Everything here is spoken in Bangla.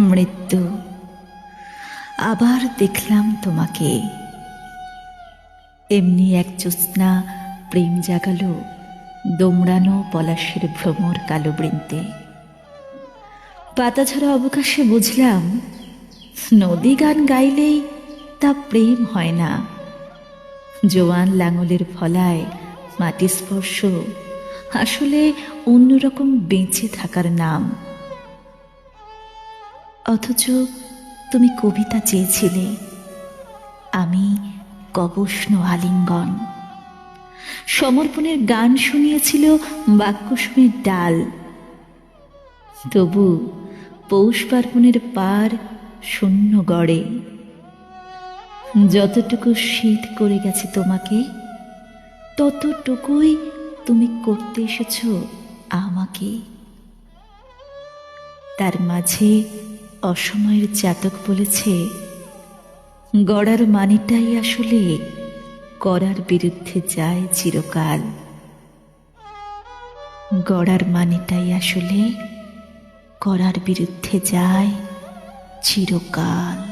মৃত্যু। আবার দেখলাম তোমাকে। এমনি এক জ্যোৎস্না প্রেম জাগালো দোমড়ানো পলাশের ভ্রমর কালো বৃন্তে। পাতাঝরা অবকাশে বুঝলাম, নদী গান গাইলেই তা প্রেম হয় না। জোয়ান লাঙলের ফলায় মাটি স্পর্শ, আসলে অন্যরকম বেঁচে থাকার নাম। অথচ তুমি কবিতা চেয়েছিলে। আমি কবষ্ণ আলিঙ্গন। সমর্পণের গান শুনিয়েছিল বাক্যসমের ডাল। তবু পৌষ পার্বণের পার শূন্য গড়ে। যতটুকু শীত করে গেছে তোমাকে, ততটুকুই তুমি করতে এসেছ আমাকে। তার মাঝে অসময়ের জাতক বলেছে, গড়ার মানেটাই আসলে করার বিরুদ্ধে যায় চিরকাল। গড়ার মানেটাই আসলে করার বিরুদ্ধে যায় চিরকাল।